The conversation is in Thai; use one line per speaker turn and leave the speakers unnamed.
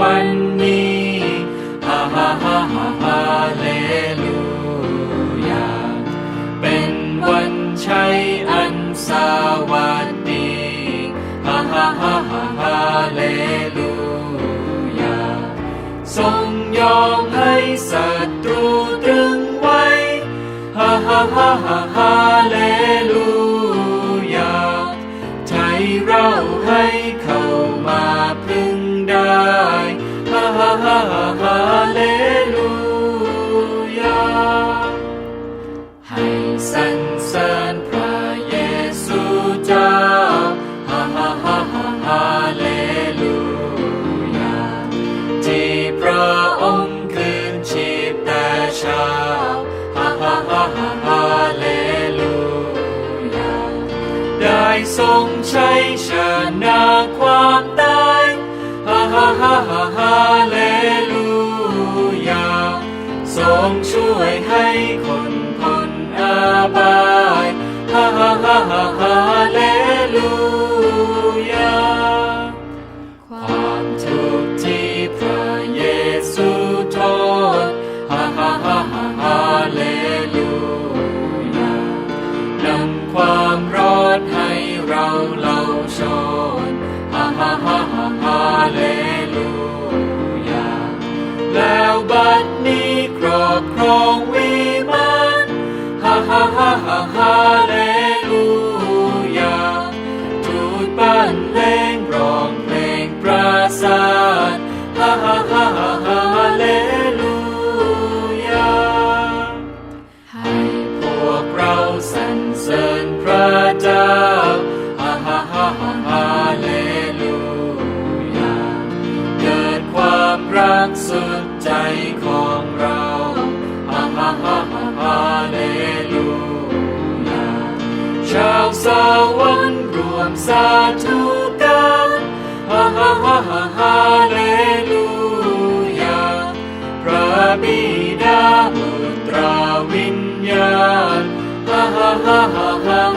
วันนี้ฮ่าฮ่าฮ่าฮ่าฮาเลลูยา เป็นวันชัยอันสวัสดีฮ่าฮ่าฮ่าฮ่าฮาเลลูยา ทรงยอมให้ศัตรูตรึงไว้ฮ่าฮ่าฮ่าฮ่า ทรงใช้ชนะความต ชนฮ่าฮ่าฮ่าฮ่าฮาเลลูยา แล้วบัดนี้ครอบครองวิมานฮาฮาฮาฮาฮาเล กสุดใจของเราฮ่าฮ่าฮ่าฮ่าฮาเลลูยาชาวสวรรค์รวมสาธุกันฮ่าฮ่าฮ่าฮ่าฮาเลลูยาพระบิดาบุตราวิญญาณฮ่าฮ่าฮ่าฮ่าฮา